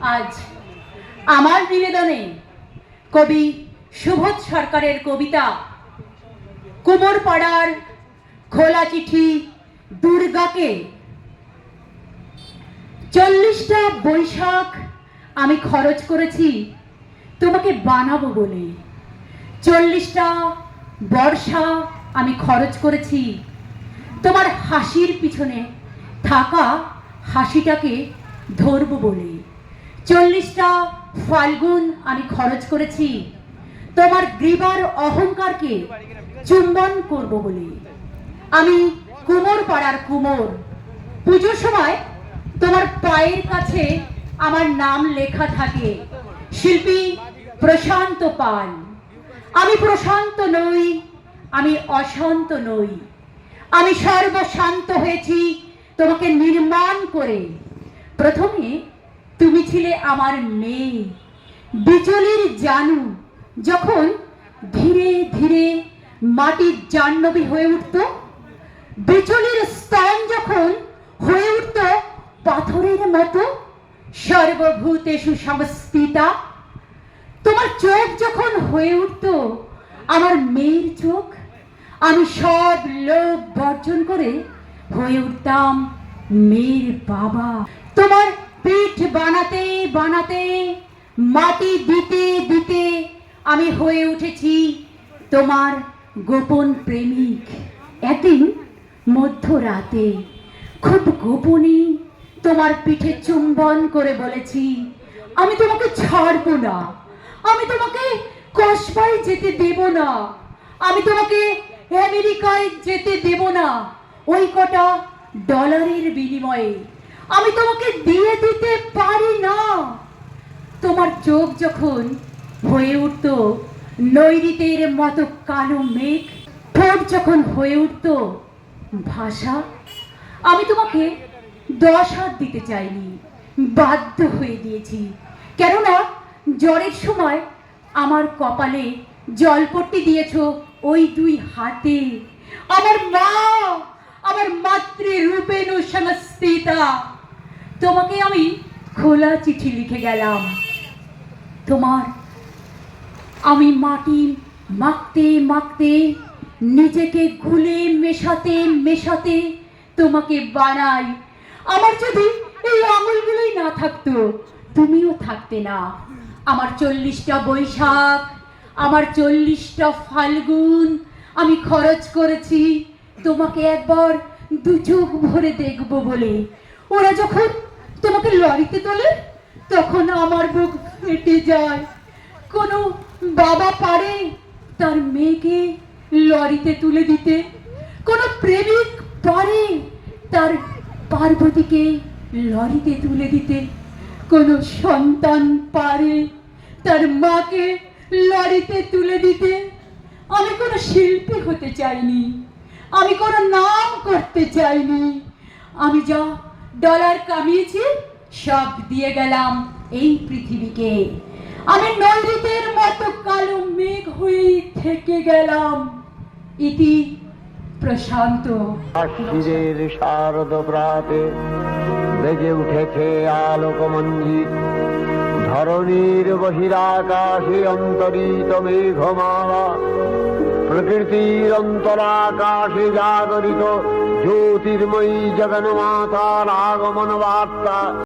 আজ আমার নিবেদনে কবি সুবোধ সরকারের কবিতা কুমোর পাড়ার খোলা চিঠি দুর্গাকে। চল্লিশটা বৈশাখ আমি খরচ করেছি, তোমাকে বানাবো বলে। চল্লিশটা বর্ষা আমি খরচ করেছি, তোমার হাসির পিছনে থাকা হাসিটাকে ধরবো বলে। চল্লিশটা ফাল্গুন আমি খরচ করেছি। তোমার গ্রীবার অহংকারকে চুম্বন করব বলে। আমি কুমোর পাড়ার কুমোর। পুজোর সময় তোমার পায়ের কাছে আমার নাম লেখা থাকে। শিল্পী প্রশান্ত পাল। আমি প্রশান্ত নই, আমি অশান্ত নই। আমি সর্বশান্ত হয়েছি তোমাকে নির্মাণ করে। প্রথমে তুমি ছিলে আমার মেয়ে। বিচলির জানু যখন ধীরে ধীরে মাটির জাহ্নবী হয়ে উঠত, বিচলির স্তন যখন হয়ে উঠত পাথরের মতো সর্বভূতেষু সংস্থিতা তোমার চোখ যখন হয়ে উঠত আমার মেয়ের চোখ, আমি সব লোভ বর্জন করে হয়ে উঠতাম মেয়ের বাবা। তোমার পিঠ বানাতে বানাতে, মাটি দিতে দিতে আমি হয়ে উঠেছি তোমার গোপন প্রেমিক। একদিন মধ্যরাতে খুব গোপনে তোমার পিঠে চুম্বন করে বলেছি, আমি তোমাকে ছাড়বো না। আমি তোমাকে কসবায় যেতে দেব না। আমি তোমাকে আমেরিকায় যেতে দেব না। ওই কটা ডলারের বিনিময়ে আমি তোমাকে দিয়ে দিতে পারি না। তোমার চোখ যখন হয়ে উঠত নৈরিতের মতো কালো মেঘ, ঠোঁট যখন হয়ে উঠত ভাষা, আমি তোমাকে দশ হাত দিতে চাইনি, বাধ্য হয়ে দিয়েছি। কেননা জ্বরের সময় আমার কপালে জলপট্টি দিয়েছ ওই দুই হাতে। আমার মা, আমার মাতৃ মাতৃরূপেণু সংস্থিতা। তোমাকে আমি খোলা চিঠি লিখে গেলাম। তোমার, আমি মাটি মাখতে মাখতে, নিজেকে গুলে মেশাতে মেশাতে তোমাকে বানাই। আমার যদি এই আঙুলগুলোই না থাকতো, তুমিও থাকতে না। আমার চল্লিশটা বৈশাখ, আমার চল্লিশটা ফাল্গুন, আমি খরচ করেছি। তোমাকে একবার দু চোখ ভরে দেখব বলে। ওরা যখন তোমাকে লরিতে তোলে, তখন আমার বুক ফেটে যায়। কোনো বাবা পারে তার মেয়েকে লরিতে তুলে দিতে। কোনো প্রেমিক পারে তার পার্বতীকে লরিতে তুলে দিতে। কোনো সন্তান পারে তার মাকে লরিতে তুলে দিতে। আমি কোনো শিল্পী হতে চাইনি। আমি কোনো নাম করতে চাইনি। আমি যা ডলার কামিয়েছি, সব দিয়ে গেলাম এই পৃথিবীকে। আমি নৈরিতের মতো কালো মেঘ হয়ে থেকে গেলাম। ইতি প্রশান্ত। কাশ্মীরের শারদ প্রাতে বেজে উঠেছে আলোকমঞ্জিত ধরণীর বহিরাকাশে অন্তরিত মেঘমালা প্রকৃতির অন্তরাকাশে জাগরিত জ্যোতির্ময়ী জগন্মাতার আগমন বার্তা